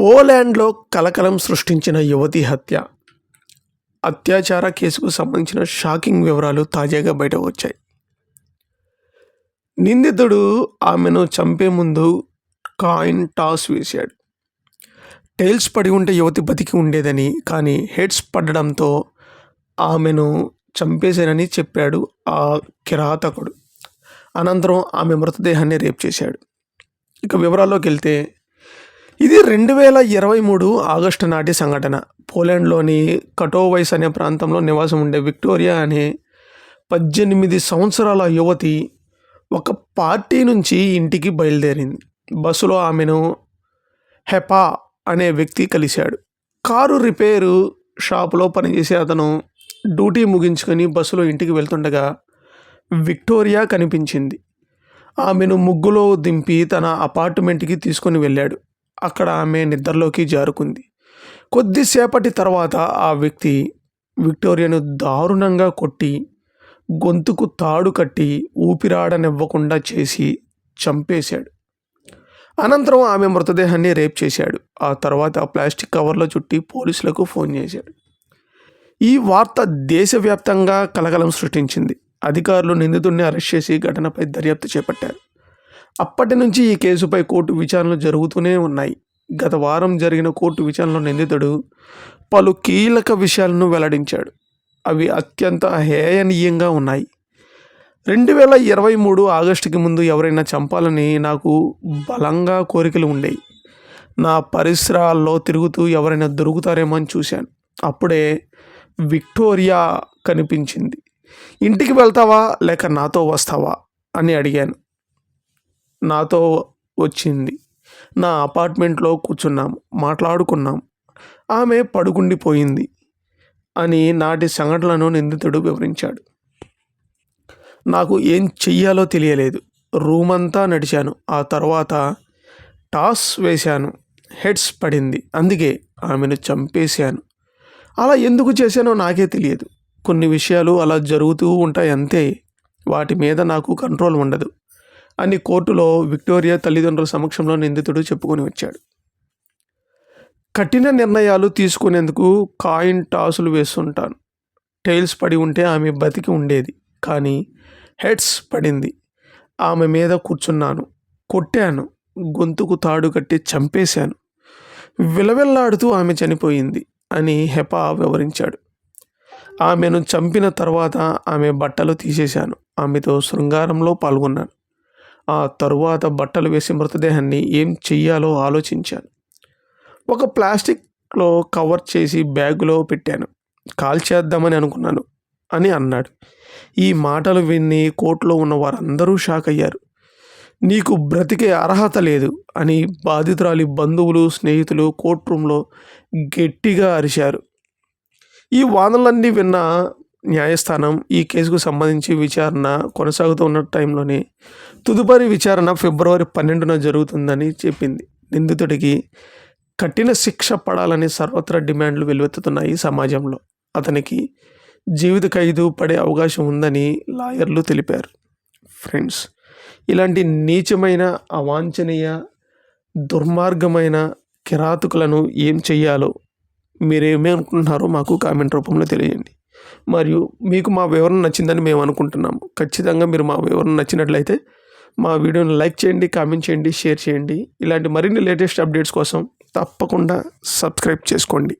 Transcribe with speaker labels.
Speaker 1: పోలాండ్లో కలకలం సృష్టించిన యువతి హత్య. అత్యాచార కేసుకు సంబంధించిన షాకింగ్ వివరాలు తాజాగా బయట వచ్చాయి. నిందితుడు ఆమెను చంపే ముందు కాయిన్ టాస్ వేశాడు. టైల్స్ పడి ఉంటే యువతి బతికి ఉండేదని కానీ హెడ్స్ పడడంతో ఆమెను చంపేశానని చెప్పాడు ఆ కిరాతకుడు. అనంతరం ఆమె మృతదేహాన్ని రేప్ చేశాడు. ఇక వివరాల్లోకి వెళ్తే ఇది రెండు వేల ఇరవై మూడు ఆగస్టు నాటి సంఘటన. పోలాండ్లోని కటోవైస్ అనే ప్రాంతంలో నివాసం ఉండే విక్టోరియా అనే పద్దెనిమిది సంవత్సరాల యువతి ఒక పార్టీ నుంచి ఇంటికి బయలుదేరింది. బస్సులో ఆమెను హెపా అనే వ్యక్తి కలిశాడు. కారు రిపేరు షాపులో పనిచేసే అతను డ్యూటీ ముగించుకొని బస్సులో ఇంటికి వెళ్తుండగా విక్టోరియా కనిపించింది. ఆమెను ముగ్గులో దింపి తన అపార్ట్మెంట్కి తీసుకొని వెళ్ళాడు. అక్కడ ఆమె నిద్రలోకి జారుకుంది. కొద్దిసేపటి తర్వాత ఆ వ్యక్తి విక్టోరియాను దారుణంగా కొట్టి గొంతుకు తాడు కట్టి ఊపిరాడనివ్వకుండా చేసి చంపేశాడు. అనంతరం ఆమె మృతదేహాన్ని రేప్ చేశాడు. ఆ తర్వాత ప్లాస్టిక్ కవర్లో చుట్టి పోలీసులకు ఫోన్ చేశాడు. ఈ వార్త దేశవ్యాప్తంగా కలకలం సృష్టించింది. అధికారులు నిందితుడిని అరెస్ట్ చేసి ఘటనపై దర్యాప్తు చేపట్టారు. అప్పటి నుంచి ఈ కేసుపై కోర్టు విచారణలు జరుగుతూనే ఉన్నాయి. గత వారం జరిగిన కోర్టు విచారణలో నిందితుడు పలు కీలక విషయాలను వెల్లడించాడు. అవి అత్యంత హేయనీయంగా ఉన్నాయి. రెండు వేల ఇరవై మూడు ఆగస్టుకి ముందు ఎవరైనా చంపాలని నాకు బలంగా కోరికలు ఉండేవి నా పరిసరాల్లో తిరుగుతూ ఎవరైనా దొరుకుతారేమో అని చూశాను. అప్పుడే విక్టోరియా కనిపించింది. ఇంటికి వెళ్తావా లేక నాతో వస్తావా? అని అడిగాను. నాతో వచ్చింది. నా అపార్ట్మెంట్లో కూర్చున్నాం మాట్లాడుకున్నాం. ఆమె పడుకుండిపోయింది అని నాటి సంఘటనలను నిందితుడు వివరించాడు. నాకు ఏం చెయ్యాలో తెలియలేదు. రూమ్ అంతా నడిచాను. ఆ తర్వాత టాస్ వేశాను. హెడ్స్ పడింది. అందుకే ఆమెను చంపేశాను. అలా ఎందుకు చేశానో నాకే తెలియదు. కొన్ని విషయాలు అలా జరుగుతూ ఉంటాయి అంతే. వాటి మీద నాకు కంట్రోల్ ఉండదు. అని కోర్టులో విక్టోరియా తల్లిదండ్రుల సమక్షంలో నిందితుడు చెప్పుకొని వచ్చాడు. కఠిన నిర్ణయాలు తీసుకునేందుకు కాయిన్ టాసులు వేస్తుంటాను. టైల్స్ పడి ఉంటే ఆమె బతికి ఉండేది కానీ హెడ్స్ పడింది. ఆమె మీద కూర్చున్నాను కొట్టాను గొంతుకు తాడు కట్టి చంపేశాను. విలవెల్లాడుతూ ఆమె చనిపోయింది అని హెపా వివరించాడు. ఆమెను చంపిన తర్వాత ఆమె బట్టలు తీసేశాను. ఆమెతో శృంగారంలో పాల్గొన్నాను. ఆ తరువాత బట్టలు వేసి మృతదేహాన్ని ఏం చెయ్యాలో ఆలోచించాను. ఒక ప్లాస్టిక్లో కవర్ చేసి బ్యాగులో పెట్టాను. కాల్ చేద్దామని అనుకున్నాను అని అన్నాడు. ఈ మాటలు విని కోర్టులో ఉన్న వారందరూ షాక్ అయ్యారు. నీకు బ్రతికే అర్హత లేదు అని బాధితురాలి బంధువులు స్నేహితులు కోర్టు రూమ్లో గట్టిగా అరిచారు. ఈ వాదనలన్నీ విన్న న్యాయస్థానం ఈ కేసుకు సంబంధించి విచారణ కొనసాగుతున్న టైంలోనే తదుపరి విచారణ ఫిబ్రవరి పన్నెండున జరుగుతుందని చెప్పింది. నిందితుడికి కఠిన శిక్ష పడాలని సర్వత్రా డిమాండ్లు వెలువెత్తుతున్నాయి సమాజంలో. అతనికి జీవిత ఖైదు పడే అవకాశం ఉందని లాయర్లు తెలిపారు. ఫ్రెండ్స్ ఇలాంటి నీచమైన అవాంఛనీయ దుర్మార్గమైన కిరాతకులను ఏం చెయ్యాలో మీరేమే అనుకుంటున్నారో మాకు కామెంట్ రూపంలో తెలియండి. మరియు మీకు మా వివరణ నచ్చిందని మేము అనుకుంటున్నాము. ఖచ్చితంగా మీరు మా వివరణ నచ్చినట్లయితే మా వీడియోని లైక్ చేయండి కామెంట్ చేయండి షేర్ చేయండి. ఇలాంటి మరిన్ని లేటెస్ట్ అప్డేట్స్ కోసం తప్పకుండా సబ్స్క్రైబ్ చేసుకోండి.